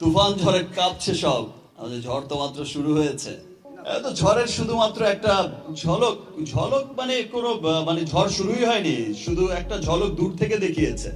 তুফান ঝড়ে কাঁপছে সব। আমাদের ঝড় তো মাত্র শুরু হয়েছে। তো ঝড়ের শুধুমাত্র একটা ঝলক ঝলক মানে কোনো মানে ঝড় শুরুই হয়নি, শুধু একটা ঝলক দূর থেকে দেখিয়েছে।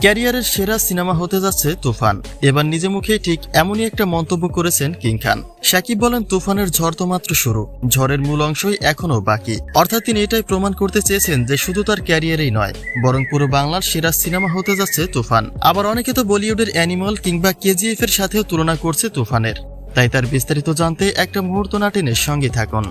ক্যারিয়ারের সেরা সিনেমা হতে যাচ্ছে তুফান। এবার নিজে মুখে ঠিক এমনই একটা মন্তব্য করেছেন কিং খান। সাকিব বলেন, তুফানের ঝড় তো মাত্র শুরু। ঝড়ের মূল অংশই এখনও বাকি। অর্থাৎ তিনি এটাই প্রমাণ করতে চেয়েছেন যে শুধু তার ক্যারিয়ারেই নয়, বরং পুরো বাংলার সেরা সিনেমা হতে যাচ্ছে তুফান। আবার অনেকে তো বলিউডের অ্যানিমাল কিংবা কেজিএফ এর সাথেও তুলনা করছে তুফানের। তাই তার বিস্তারিত জানতে একটা মুহূর্ত নাটেনের সঙ্গে থাকুন।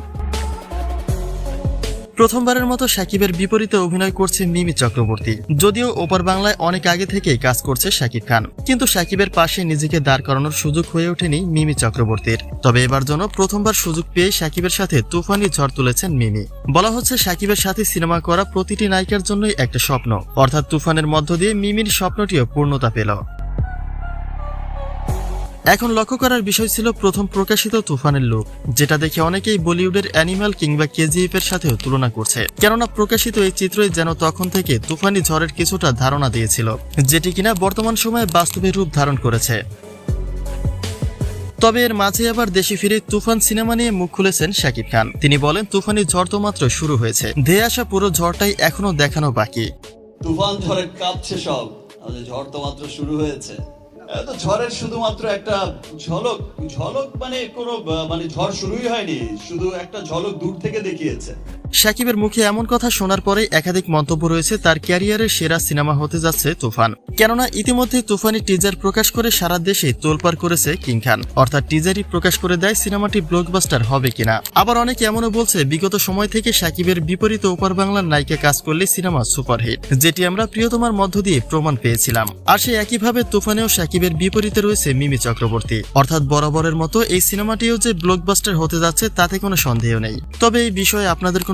প্রথমবারের মতো সাকিবের বিপরীতে অভিনয় করছে মিমি চক্রবর্তী। যদিও ওপার বাংলায় অনেক আগে থেকেই কাজ করছে সাকিব খান। কিন্তু সাকিবের পাশে নিজেকে দাঁড় করানোর সুযোগ হয়ে ওঠেনি মিমি চক্রবর্তীর। তবে এবার জন্য প্রথমবার সুযোগ পেয়ে সাকিবের সাথে তুফানি ঝড় তুলেছেন মিমি। বলা হচ্ছে সাকিবের সাথে সিনেমা করা প্রতিটি নায়িকার জন্যই একটা স্বপ্ন। অর্থাৎ তুফানের মধ্য দিয়ে মিমির স্বপ্নটিও পূর্ণতা পেল। এখন লক্ষ্য করার বিষয় ছিল প্রথম প্রকাশিত তুফানের লুক, যেটা দেখে অনেকেই বলিউডের অ্যানিমাল কিংবা কেজিএফ এর সাথেও তুলনা করছে। কেননা প্রকাশিত এই চিত্রই যেন তখন থেকে তুফানি ঝড়ের কিছুটা ধারণা দিয়েছিল, যেটি কিনা বর্তমান সময়ে বাস্তবে রূপ ধারণ করেছে। তবে এর মাঝে আবার দেশে ফিরে তুফান সিনেমা নিয়ে মুখ খুলেছেন শাকিব খান। তিনি বলেন, তুফানি ঝড় তো মাত্র শুরু হয়েছে, ধেয়ে আসা পুরো ঝড়টাই এখনও দেখানো বাকি। তুফান ঝড়ে কাঁপছে সব ঝড় তো মাত্র শুরু হয়েছে। তো ঝড়ের শুধুমাত্র একটা ঝলক ঝলক মানে কোনো মানে ঝড় শুরুই হয়নি, শুধু একটা ঝলক দূর থেকে দেখিয়েছে। সাকিবের মুখে এমন কথা শোনার পরে একাধিক মন্তব্য রয়েছে, তার ক্যারিয়ারের সেরা সিনেমা হতে যাচ্ছে তুফান। কেননা ইতিমধ্যে তুফানি টিজার প্রকাশ করে সারা দেশে তোলপাড় করেছে কিং খান। অর্থাৎ টিজারই প্রকাশ করে দেয় সিনেমাটি ব্লকবাস্টার হবে কিনা। আবার অনেকে এমনও বলছে, বিগত সময় থেকে সাকিবের বিপরীত ওপার বাংলার নায়িকা কাজ করলে সিনেমা সুপারহিট, যেটি আমরা প্রিয়তমার মধ্য দিয়ে প্রমাণ পেয়েছিলাম। আর সেই একইভাবে তুফানেও সাকিবের বিপরীতে রয়েছে মিমি চক্রবর্তী। অর্থাৎ বরাবরের মতো এই সিনেমাটিও যে ব্লকবাস্টার হতে যাচ্ছে, তাতে কোনো সন্দেহ নেই। তবে এই বিষয়ে আপনাদের